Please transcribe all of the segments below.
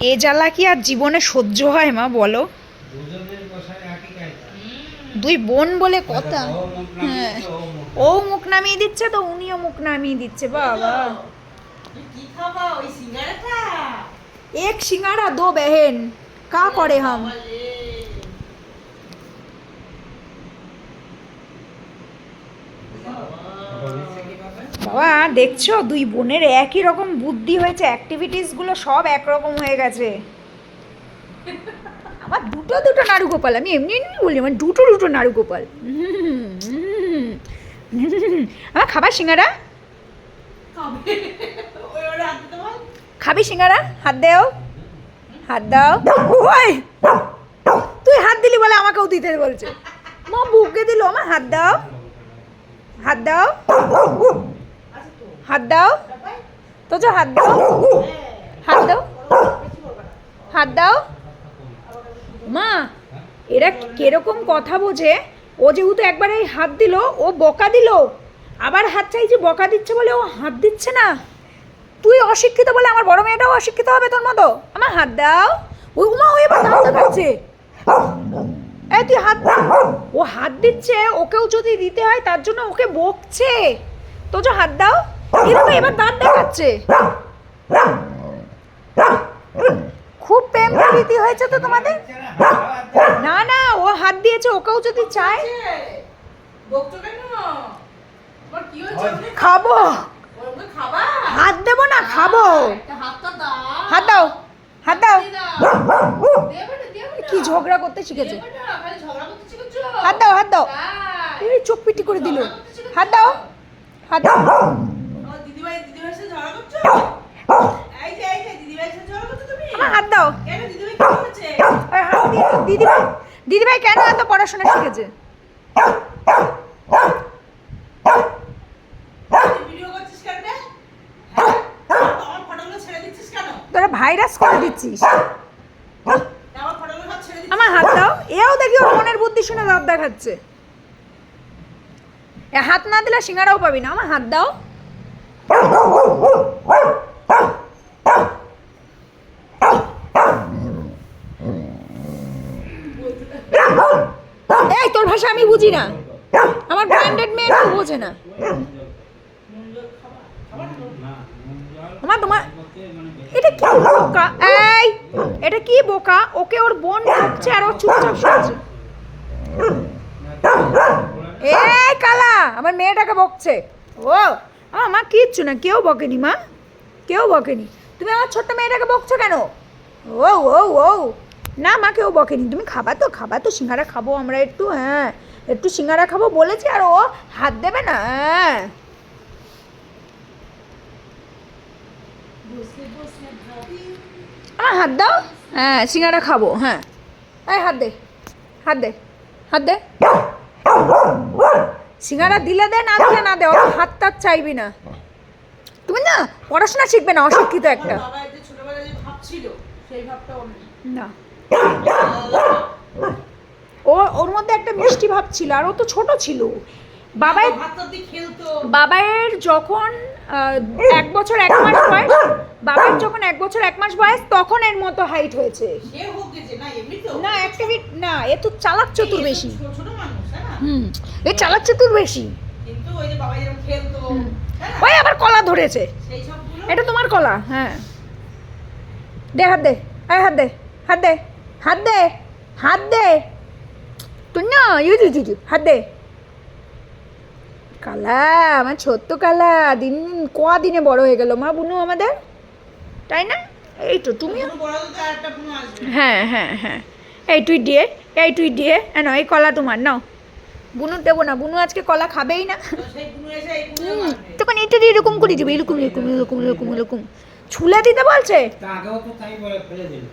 এ জ্বালা কি আর জীবনে সহ্য হয় মা বলো? দুই বোন বলে কথা। ও মুখ হ্যাঁ। ও মুখ নামিয়ে দিচ্ছে তো উনিও মুখ নামিয়ে দিচ্ছে বাবা। এক সিঙ্গারা দো বেহেন কা করে হাম বলে ভবিষ্যতে কি পাবে? বাবা দেখছ, দুই বোনের একই রকম বুদ্ধি হয়েছে অ্যাক্টিভিটিসগুলো সব একরকম হয়ে গেছে। আমার দুটো দুটো নাড়ু গোপাল আমি এমনি এমনি বলি, আমার দুটো দুটো নাড়ু গোপাল আমার খাবার সিঙ্গারা? খাবে সিঙ্গারা? হাত দেও। হাত দাও। তুই হাত দিলি বলে আমাকেও দিতে বলছে। মা বুকে দিল, আমার হাত দাও। হাত দাও। হাত দাও। তো যে হাত দাও। হাত দাও। হাত দাও। মা, এরা কীরকম কথা বোঝে? ও যেহেতু একবার এই হাত দিল, ও বকা দিল। আবার হাত চাইছে বকা দিচ্ছে বলে ও হাত দিচ্ছে না। তুই অশিক্ষিত বলে আমার বড় মেয়েটাও অশিক্ষিত হবে তোর মতো। আমার হাত দাও। ওই উমা ওই এবার দাঁত দেখাচ্ছে এই তুই হাত। ও হাত দিচ্ছে, ওকেও যদি দিতে হয়, তার জন্য ওকে বকছে। তো যে হাত দাও। এরকম এবার দাঁত দেখাচ্ছে। খুব প্রেম প্রীতি হয়েছে তো তোমাদের? না না, ও হাত দিয়েছে, ওকেও যদি চায়। খাব। হাত দেবো না, খাব। হাত দাও হাত দাও। কি ঝগড়া করতে শিখেছে? হাত দাও হাত দাও। চোখ পিটি করে দিল। হাত দাও হাত দাও আমার দিদিভাই দিদিভাইয়ের সাথে ঝগড়া করছ? এই যে, এই যে, দিদিভাইয়ের সাথে ঝগড়া করছ তুমি? আমার হাত দাও। দিদিভাই দিদিভাই কেন এত পড়াশোনা শিখেছে? হ্যাঁ? তোরা ভাইরাস করে দিচ্ছিস। আমার হাত দাও। এও দেখি ওর মনের বুদ্ধি শুনে দাঁত দেখাচ্ছে। এ হাত না দিলে সিঙ্গারাও পাবি না। আমার হাত দাও এই তোর ভাষা আমি বুঝি না। আমার ব্র্যান্ডেড মেয়ে বোঝে না। আমার তোমার এটা কি বোকা? এই, এটা কি বোকা? ওকে ওর বোন বকছে আর ও চুপচাপ শুনছে। এই কালা, আমার মেয়েটাকে বকছে। ও, আমার কিচ্ছু না, কেউ বকেনি মা। কেউ বকেনি। তুমি আমার ছোট্ট মেয়েটাকে বকছো কেন? ও ও ও। না মা কেউ বকেনি। তুমি খাবা তো খাবা তো সিঙ্গারা খাব আমরা একটু হ্যাঁ। একটু সিঙ্গারা খাব বলেছি আর ও হাত দেবে না হ্যাঁ। হাত দাও। হ্যাঁ সিঙ্গারা খাব হ্যাঁ। এই হাত দে হাত দে হাত দে। সিঙ্গারা দিলে দে না দিলে না দে অত হাত টাত চাইবি না। তুমি না পড়াশোনা শিখবে না অশিক্ষিত একটা। না। ও, ওর মধ্যে একটা মিষ্টি ভাব ছিল, আর ও তো ছোট ছিল। বাবাই বাবাইয়ের যখন এক বছর এক মাস বয়স বাবার যখন এক বছর এক মাস বয়স, তখন এর মতো হাইট হয়েছে। না এমনি তো না, এ তো চালাক চতুর বেশি? হুম, এ চালাক চতুর বেশি। ওই আবার কলা ধরেছে। এটা তোমার কলা হ্যাঁ। দে হাত দে হাত দে হাত দে। হাত দে হাত দে। তুই না ইউ ইউ, ইউ, ইউ, হাত দে। কালা আমার ছোট্ট কালা দিন কোয়া দিনে বড় হয়ে গেল মা বুনু আমাদের। তাই না? এই তো তুমি হ্যাঁ হ্যাঁ হ্যাঁ। এই তুই দিয়ে এই তুই দিয়ে নাও এই কলা তোমার নাও। বুনু দেবো না বুনু আজকে কলা খাবেই না। তখন এটা দিয়ে এরকম করে দিবে এরকম এরকম এরকম এরকম এরকম। ছুলে দিতে বলছে তা আগেও তো তাই বলে ফেলে দিল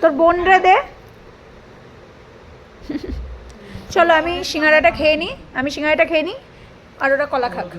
তোর বোন রে দে। চলো আমি সিঙ্গারাটা খেয়ে নিই আমি সিঙ্গারাটা খেয়ে নিই আর ওরা কলা খাক।